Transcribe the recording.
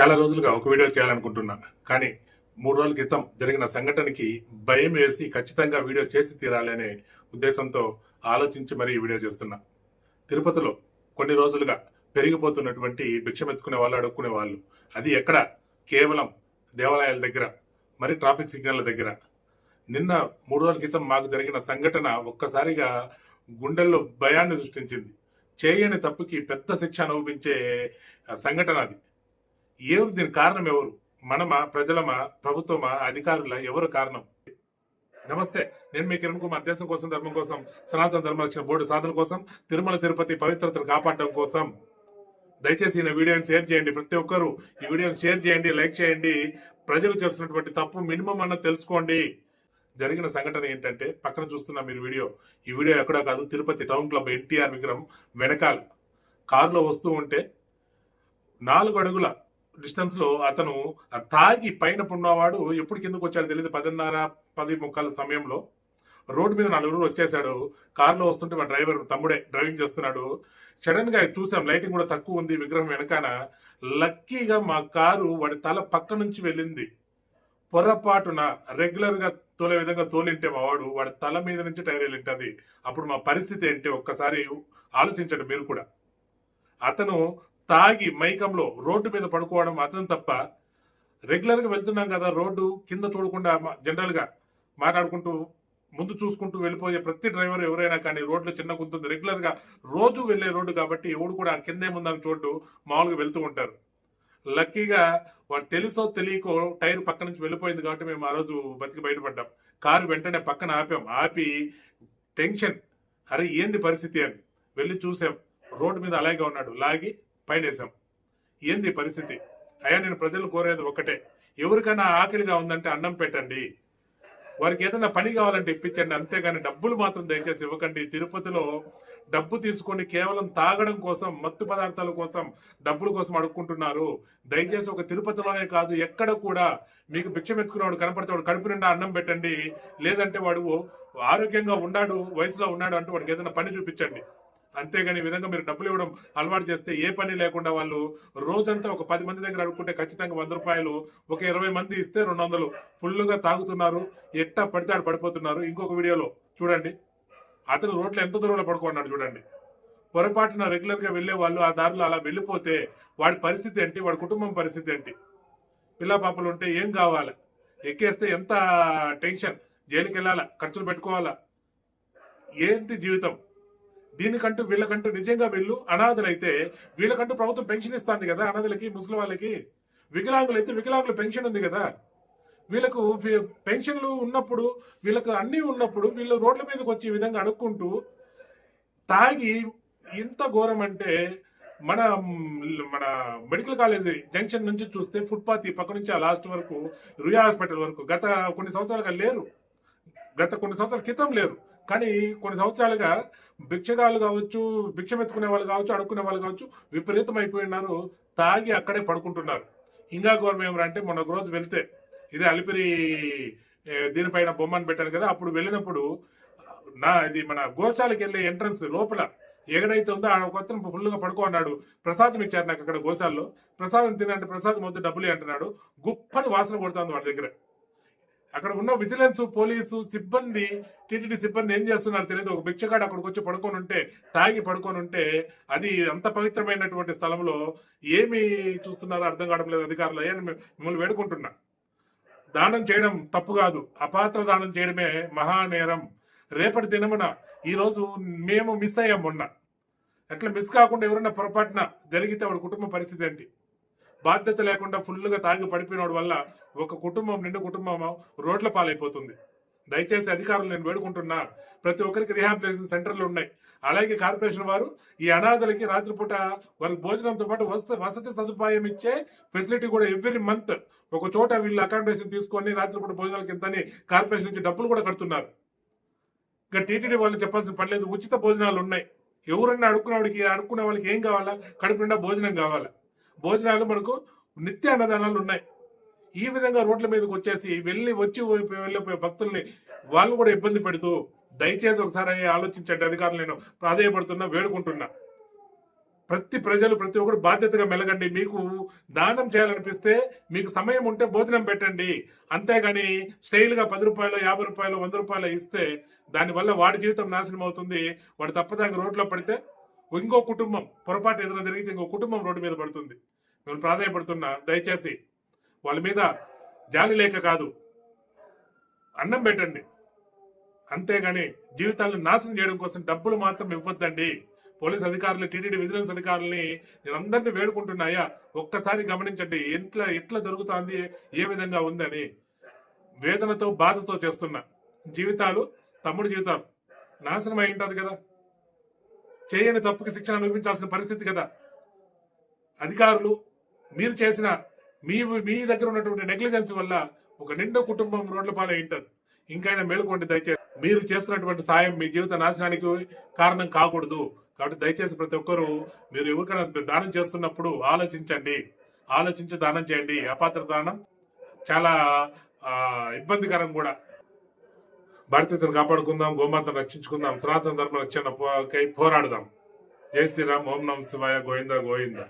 చాలా రోజులుగా ఒక వీడియో చేయాలనుకుంటున్నా. కానీ మూడు రోజుల క్రితం జరిగిన సంఘటనకి భయం వేసి ఖచ్చితంగా వీడియో చేసి తీరాలనే ఉద్దేశంతో ఆలోచించి మరీ ఈ వీడియో చేస్తున్నా. తిరుపతిలో కొన్ని రోజులుగా పెరిగిపోతున్నటువంటి భిక్షమెత్తుకునే వాళ్ళు అడుక్కునే వాళ్ళు. అది ఎక్కడ? కేవలం దేవాలయాల దగ్గర మరి ట్రాఫిక్ సిగ్నల్ దగ్గర. నిన్న మూడు రోజుల క్రితం మాకు జరిగిన సంఘటన ఒక్కసారిగా గుండెల్లో భయాన్ని సృష్టించింది. చేయని తప్పుకి పెద్ద శిక్ష అనుభవించే సంఘటన అది. ఎవరు దీని కారణం ఎవరు? మనమా ప్రజలమా ప్రభుత్వమా అధికారుల? ఎవరు కారణం? నమస్తే నేను మీ కిరణ్ కుమార్. దేశం కోసం ధర్మం కోసం సనాతన ధర్మరక్షణ బోర్డు సాధన కోసం తిరుమల తిరుపతి పవిత్రతను కాపాడడం కోసం. దయచేసి ఈ వీడియోని షేర్ చేయండి. ప్రతి ఒక్కరూ ఈ వీడియోని షేర్ చేయండి లైక్ చేయండి. ప్రజలు చేస్తున్నటువంటి తప్పు మినిమం అన్న తెలుసుకోండి. జరిగిన సంఘటన ఏంటంటే పక్కన చూస్తున్న మీరు వీడియో. ఈ వీడియో ఎక్కడో కాదు తిరుపతి టౌన్ క్లబ్ ఎన్టీఆర్ విగ్రహం వెనకాల. కారులో వస్తూ ఉంటే నాలుగు అడుగుల డిస్టెన్స్లో అతను తాగి పైన ఉన్నవాడు ఎప్పుడు కిందకు వచ్చాడు తెలియదు పదిన్నర పది ముక్కల సమయంలో రోడ్డు మీద నలుగురు వచ్చేసాడు కారులో వస్తుంటే మా డ్రైవర్ తమ్ముడే డ్రైవింగ్ చేస్తున్నాడు. సడన్గా చూసాం లైటింగ్ కూడా తక్కువ ఉంది విగ్రహం వెనకాన. లక్కీగా మా కారు వాడి తల పక్క నుంచి వెళ్ళింది. పొరపాటున రెగ్యులర్గా తోలే విధంగా తోలింటే మా వాడు వాడి తల మీద నుంచి టైర్ వెళ్ళింటది. అప్పుడు మా పరిస్థితి ఏంటి? ఒక్కసారి ఆలోచించండి మీరు కూడా. అతను తాగి మైకంలో రోడ్డు మీద పడుకోవడం అతను తప్ప రెగ్యులర్గా వెళ్తున్నాం కదా రోడ్డు కింద చూడకుండా జనరల్గా మాట్లాడుకుంటూ ముందు చూసుకుంటూ వెళ్ళిపోయే ప్రతి డ్రైవర్ ఎవరైనా కానీ రోడ్లు చిన్న గుంతుంది రెగ్యులర్గా రోజు వెళ్ళే రోడ్డు కాబట్టి ఎవడు కూడా కిందే ముందని చోటు మామూలుగా వెళ్తూ ఉంటారు. లక్కీగా వాడు తెలుసో తెలియకో టైర్ పక్క నుంచి వెళ్ళిపోయింది కాబట్టి మేము ఆ రోజు బతికి బయటపడ్డాం. కారు వెంటనే పక్కన ఆపాం. ఆపి టెన్షన్. అరే ఏంది పరిస్థితి అని వెళ్ళి చూసాం. రోడ్డు మీద అలాగే ఉన్నాడు. లాగి పైన వేసాం ఏంది పరిస్థితి? అయ్యా నేను ప్రజలు కోరేది ఒకటే ఎవరికైనా ఆకలిగా ఉందంటే అన్నం పెట్టండి. వారికి ఏదైనా పని కావాలంటే ఇప్పించండి. అంతేగాని డబ్బులు మాత్రం దయచేసి ఇవ్వకండి. తిరుపతిలో డబ్బు తీసుకొని కేవలం తాగడం కోసం మత్తు పదార్థాల కోసం డబ్బుల కోసం అడుక్కుంటున్నారు. దయచేసి ఒక తిరుపతిలోనే కాదు ఎక్కడ కూడా మీకు భిక్షం ఎత్తుకునేవాడు కనపడితే వాడు కడుపు నిండా అన్నం పెట్టండి. లేదంటే వాడు ఆరోగ్యంగా ఉన్నాడు వయసులో ఉన్నాడు అంటూ వాడికి ఏదైనా పని చూపించండి. అంతేగాని ఈ విధంగా మీరు డబ్బులు ఇవ్వడం అలవాటు చేస్తే ఏ పని లేకుండా వాళ్ళు రోజంతా ఒక పది మంది దగ్గర అడుక్కుంటే ఖచ్చితంగా వంద రూపాయలు ఒక ఇరవై మంది ఇస్తే రెండు వందలు. ఫుల్గా తాగుతున్నారు ఎట్టా పడితే పడిపోతున్నారు. ఇంకొక వీడియోలో చూడండి. అతను రోడ్లో ఎంత దూరంలో పడుకున్నాడు చూడండి. పొరపాటున రెగ్యులర్గా వెళ్ళే వాళ్ళు ఆ దారిలో అలా వెళ్ళిపోతే వాడి పరిస్థితి ఏంటి? వాడి కుటుంబం పరిస్థితి ఏంటి? పిల్ల పాపలు ఉంటే ఏం కావాలి? ఎక్కేస్తే ఎంత టెన్షన్? జైలుకి వెళ్ళాలా ఖర్చులు పెట్టుకోవాలా? ఏంటి జీవితం? దీనికంటూ వీళ్ళకంటూ నిజంగా వీళ్ళు అనాథలైతే వీళ్ళకంటూ ప్రభుత్వం పెన్షన్ ఇస్తుంది కదా అనాథలకి ముసలి వాళ్ళకి? వికలాంగులు అయితే వికలాంగుల పెన్షన్ ఉంది కదా? వీళ్ళకు పెన్షన్లు ఉన్నప్పుడు వీళ్ళకు అన్నీ ఉన్నప్పుడు వీళ్ళు రోడ్ల మీదకి వచ్చి ఈ విధంగా అడుక్కుంటూ తాగి ఇంత ఘోరం అంటే మన మన మెడికల్ కాలేజ్ జంక్షన్ నుంచి చూస్తే ఫుట్పాత్ ఈ పక్క నుంచి ఆ లాస్ట్ వరకు రుయా హాస్పిటల్ వరకు గత కొన్ని సంవత్సరాలుగా లేరు. గత కొన్ని సంవత్సరాల క్రితం లేరు. కానీ కొన్ని సంవత్సరాలుగా భిక్షగాలు కావచ్చు భిక్షమెత్తుకునే వాళ్ళు కావచ్చు అడుక్కునే వాళ్ళు కావచ్చు విపరీతం అయిపోయినారు తాగి అక్కడే పడుకుంటున్నారు. ఇంకా గౌరవం అంటే మొన్న రోజు వెళ్తే ఇదే అలిపిరి దీనిపైన బొమ్మను పెట్టాను కదా అప్పుడు వెళ్ళినప్పుడు నా ఇది మన గోశాలకి వెళ్ళే ఎంట్రన్స్ లోపల ఎక్కడైతే ఉందో ఆ కొత్త ఫుల్గా పడుకో అన్నాడు. ప్రసాదం ఇచ్చారు నాకు అక్కడ గోశాల్లో. ప్రసాదం తినంటే ప్రసాదం వద్దు డబ్బులు అంటున్నాడు గుప్పని వాసన కొడుతుంది వాడి దగ్గర. అక్కడ ఉన్న విజిలెన్స్ పోలీసు సిబ్బంది టీటీడీ సిబ్బంది ఏం చేస్తున్నారు తెలియదు. ఒక భిక్షగాడు అక్కడికి వచ్చి పడుకొని ఉంటే తాగి పడుకొని ఉంటే అది అంత పవిత్రమైనటువంటి స్థలంలో ఏమి చూస్తున్నారో అర్థం కావడం లేదు అధికారులు. అయ్యా మిమ్మల్ని వేడుకుంటున్నా. దానం చేయడం తప్పు కాదు. అపాత్ర దానం చేయడమే మహానేరం రేపటి దినమున ఈరోజు మేము మిస్ అయ్యాం మొన్న. అట్లా మిస్ కాకుండా ఎవరైనా పొరపాటున జరిగితే వాడి కుటుంబ పరిస్థితి ఏంటి? బాధ్యత లేకుండా ఫుల్గా తాగి పడిపోయినోడు వల్ల ఒక కుటుంబం నిండు కుటుంబం రోడ్ల పాలైపోతుంది. దయచేసి అధికారులు నేను వేడుకుంటున్నా ప్రతి ఒక్కరికి రీహాబిలిటేషన్ సెంటర్లు ఉన్నాయి. అలాగే కార్పొరేషన్ వారు ఈ అనాథలకి రాత్రిపూట వారికి భోజనంతో పాటు వసతి వసతి సదుపాయం ఇచ్చే ఫెసిలిటీ కూడా ఎవ్రీ మంత్ ఒక చోట వీళ్ళు అకామిడేషన్ తీసుకొని రాత్రిపూట భోజనాలకి ఎంతని కార్పొరేషన్ నుంచి డబ్బులు కూడా కడుతున్నారు. ఇంకా టీటీడీ వాళ్ళు చెప్పాల్సిన పని లేదు. ఉచిత భోజనాలు ఉన్నాయి. ఎవరన్నా అడుక్కున్నవాడికి అడుక్కునే వాళ్ళకి ఏం కావాలా? కడుపు నిండా భోజనం కావాలా? భోజనాలు మనకు నిత్య అన్నదానాలు ఉన్నాయి. ఈ విధంగా రోడ్ల మీదకి వచ్చేసి వెళ్ళి వచ్చి వెళ్ళిపోయే భక్తుల్ని వాళ్ళు కూడా ఇబ్బంది పెడుతూ దయచేసి ఒకసారి ఆలోచించండి అధికారులు నేను ప్రాధాయపడుతున్నా వేడుకుంటున్నా. ప్రతి ప్రజలు ప్రతి ఒక్కరు బాధ్యతగా మెలగండి. మీకు దానం చేయాలనిపిస్తే మీకు సమయం ఉంటే భోజనం పెట్టండి. అంతేగాని స్టైల్గా పది రూపాయలు యాభై రూపాయలు వంద రూపాయలు ఇస్తే దానివల్ల వాడి జీవితం నాశనం అవుతుంది. వాడు తప్పదాకా రోడ్లో పడితే ఇంకో కుటుంబం పొరపాటు ఏదైనా జరిగితే ఇంకో కుటుంబం రోడ్డు మీద పడుతుంది. నేను ప్రాధాన్యపడుతున్నా దయచేసి వాళ్ళ మీద జాలి లేక కాదు అన్నం పెట్టండి. అంతేగాని జీవితాలను నాశనం చేయడం కోసం డబ్బులు మాత్రం ఇవ్వద్దండి. పోలీస్ అధికారులు టీటీడీ విజిలెన్స్ అధికారులని నేను అందరినీ వేడుకుంటున్నాయా ఒక్కసారి గమనించండి ఎట్లా ఎట్లా జరుగుతుంది ఏ విధంగా ఉందని వేదనతో బాధతో చేస్తున్నా. జీవితాలు తమ్ముడు జీవితాలు. నాశనం అయి ఉంటుంది కదా. చేయని తప్పుకి శిక్షణ అనుభవించాల్సిన పరిస్థితి కదా. అధికారులు మీరు చేసిన మీ మీ దగ్గర ఉన్నటువంటి నెగ్లిజెన్స్ వల్ల ఒక నిండు కుటుంబం రోడ్ల పాలై ఉంటుంది. ఇంకైనా మేలుకోండి దయచేసి. మీరు చేస్తున్నటువంటి సాయం మీ జీవిత నాశనానికి కారణం కాకూడదు. కాబట్టి దయచేసి ప్రతి ఒక్కరూ మీరు ఎవరికైనా దానం చేస్తున్నప్పుడు ఆలోచించండి. ఆలోచించి దానం చేయండి. అపాత్ర దానం చాలా ఇబ్బందికరం కూడా. భారతీయతను కాపాడుకుందాం గోమాతను రక్షించుకుందాం సనాతన ధర్మ రక్షణ పోరాడుదాం. జై శ్రీరామ్ ఓం నమ శివాయ గోవింద గోవింద.